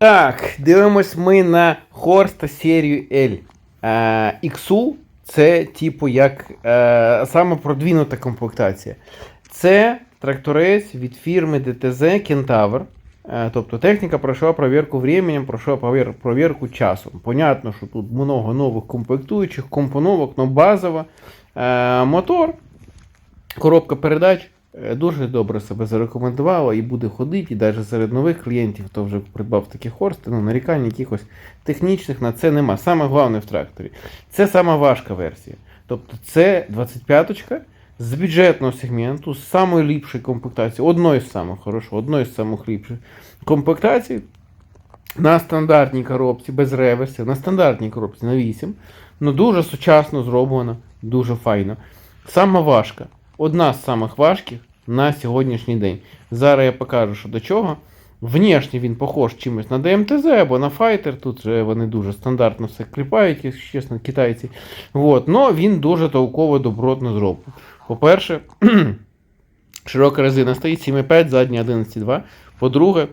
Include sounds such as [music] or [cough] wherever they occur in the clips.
Так, дивимось ми на Хорста серію L. Е, XU це типу як е, саме продвинута комплектація. Це тракторець від фірми DTZ Kentaur. Е, тобто техніка пройшла провірку временем, пройшла провірку часом. Понятно, що тут много нових комплектуючих, компоновок, але базово. Е, мотор, коробка передач е, дуже добре себе зарекомендувала і буде ходити, і навіть серед нових клієнтів, хто вже придбав такі хорсти, ну, нарікань якихось технічних на це нема. Саме головне в тракторі. Це сама важка версія. Тобто це 25-ка з бюджетного сегменту, з самої ліпшої комплектації, одної з самих хороших, одної з самих ліпших комплектацій. На стандартній коробці без реверсів, на стандартній коробці на 8. Ну дуже сучасно зроблено, дуже файно. Сама важка. Одна з самих важких на сьогоднішній день. Зараз я покажу, що до чого. Внешне він похож чимось на ДМТЗ або на Fighter. Тут же вони дуже стандартно все кліпають, якщо чесно, китайці. Вот. Но він дуже толково добротно зроблений. По-перше, [clears throat] широка резина стоїть 7,5, задня 11,2. По-друге,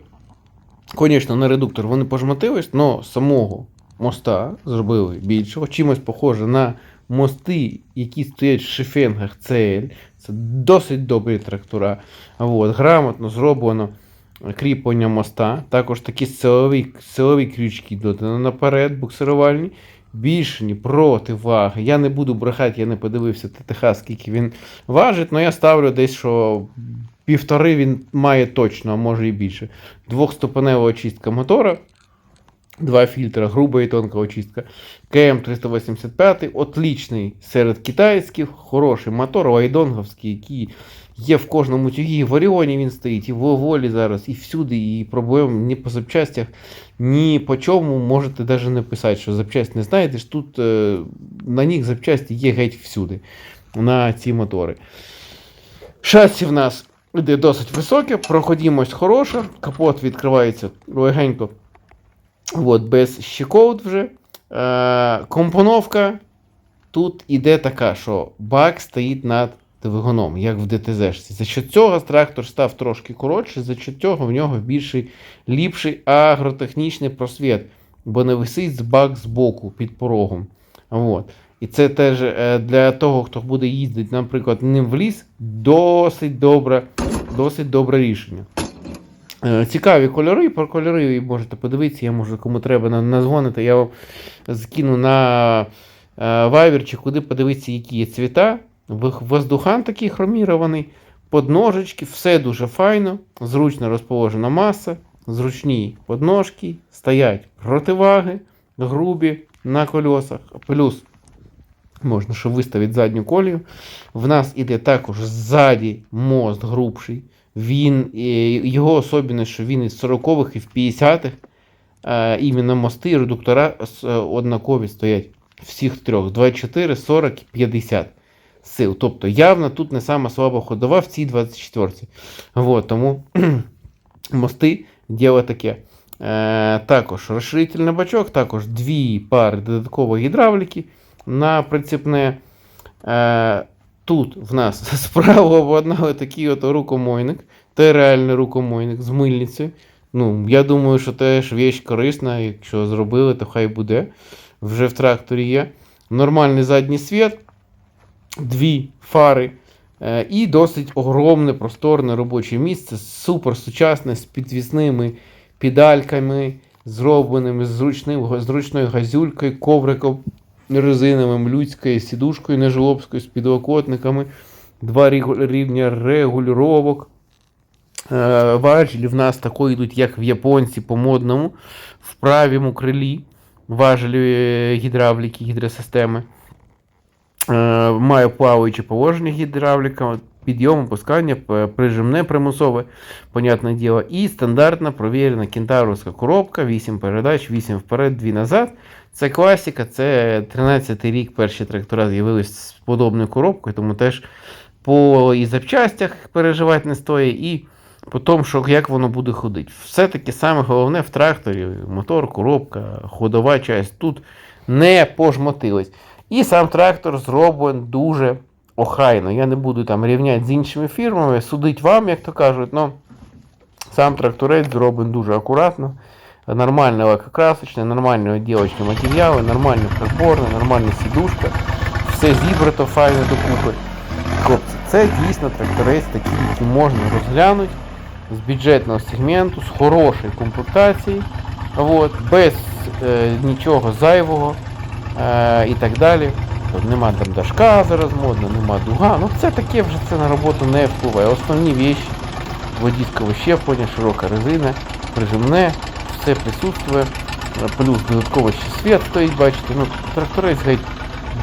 Звісно, на редуктор вони пожмотились, але самого моста зробили більшого, чимось похоже на мости, які стоять в шифенгах CL. Це досить добрі трактора. От, грамотно зроблено кріплення моста. Також такі силові, силові крючки додано наперед, буксирувальні. Більшені противаги. Я не буду брехати, я не подивився ТТХ, скільки він важить, але я ставлю десь, що півтори він має точно, а може і більше. Двохступенева очистка мотора, два фільтра, груба і тонка очистка. КМ385, отличний серед китайських, хороший мотор, лайдонговський, який є в кожному тюгі. В Оріоні він стоїть, і в Волі зараз, і всюди, і проблем ні по запчастях, ні по чому можете навіть не писати, що запчасть не знаєте. Тут е, на них запчасті є геть всюди на ці мотори. Шасі в нас іде досить високе, проходимость хороша, капот відкривається легенько, от, без щеколд вже. Е, компоновка тут іде така, що бак стоїть над двигуном, як в ДТЗ. За що цього трактор став трошки коротший, за що цього в нього більший, ліпший агротехнічний просвіт, бо не висить бак з боку під порогом. От. І це теж е, для того, хто буде їздити, наприклад, ним в ліс, досить добре, досить добре рішення. Е, Цікаві кольори, про кольори можете подивитися, я можу кому треба на- назвонити, я вам скину на Viber чи куди подивитися, які є цвіта. Воздухан такий хромірований, подножечки, все дуже файно, зручно розположена маса, зручні подножки, стоять противаги, грубі на колесах. Плюс можна ще виставити задню колію. В нас іде також ззаді мост грубший. Він, його особливість, що він із 40-х і в 50-х е, іменно мости і редуктора е, однакові стоять всіх трьох: 24, 40 і 50 сил. Тобто явно тут не сама слаба ходова в цій 24-ці. Вот, тому [clears throat] мости діло таке. Е, також розширительний бачок, також дві пари додаткової гідравліки на прицепне. Е, тут в нас [laughs] справа обладнали такий от рукомойник. Це реальний рукомойник з мильницею. Ну, я думаю, що теж віч корисна, якщо зробили, то хай буде. Вже в тракторі є. Нормальний задній світ, дві фари. е, І досить огромне, просторне робоче місце, супер сучасне, з підвісними педальками, зробленими з зручною газюлькою, ковриком резиновим, людською, сідушкою нежолобською, з підлокотниками, два рівня регулювання. Е, Важелі в нас такої йдуть, як в японці по модному, в правому крилі. Важелі е, гідравліки, гідросистеми. Маю Має плаваюче положення гідравліка, підйом, опускання, прижимне примусове, понятне діло. І стандартна провірена кентавровська коробка, 8 передач, 8 вперед, 2 назад. Це класика, це 13-й рік перші трактора з'явились з подобною коробкою, тому теж по і запчастях переживати не стоїть, і по тому, що як воно буде ходити. Все-таки саме головне в тракторі мотор, коробка, ходова часть тут не пожмотились. І сам трактор зроблений дуже охайно. Я не буду там рівняти з іншими фірмами, судить вам, як то кажуть, але сам тракторець зроблений дуже акуратно. нормальные лакокрасочные, нормальні отделочні матеріали, нормальна приборна, нормальна сідушка, все зібрато файно докупи. Хлопці, це дійсно тракторець такий, який можна розглянути з бюджетного сегменту, з хорошою комплектацією, от, без е, нічого зайвого е, і так далі. Тобто нема там дашка зараз модно, нема дуга. Ну це таке вже це на роботу не впливає. Основні вещи, водійського щеплення, широка резина, прижимне, все присутствує. Плюс додатково ще світ стоїть, бачите. Ну, тракторець геть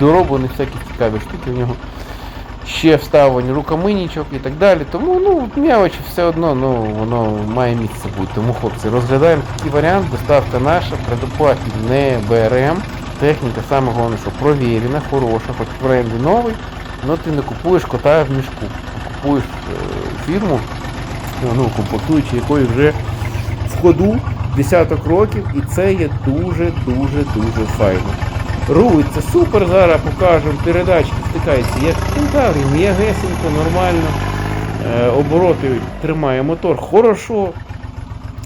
дороблений, всякі цікаві штуки в нього. Ще вставлені рукомийничок і так далі. Тому ну, мелочі все одно ну, воно має місце бути. Тому, хлопці, розглядаємо такий варіант, доставка наша, предоплаті не беремо. Техніка саме головне, що провірена, хороша, хоч в бренді новий, але ти не купуєш кота в мішку. Купуєш е, фірму, ну, комплектуючи якої вже в ходу десяток років, і це є дуже-дуже-дуже файно. Рулиться супер, зараз покажемо, передачки стикаються як кентаврі, м'ягесенько, нормально. Е, обороти тримає мотор хорошо.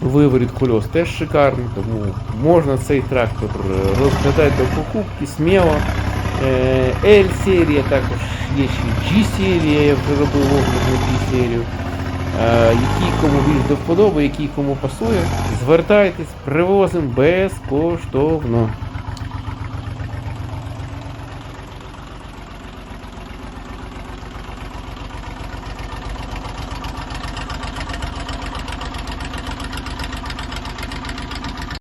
Виворіт кольос теж шикарний, тому можна цей трактор е, розглядати до покупки сміло. Е, L-серія, також є ще G-серія, я вже робив огляд на G-серію. Е, Який кому більш до вподоби, який кому пасує, звертайтесь, привозимо безкоштовно.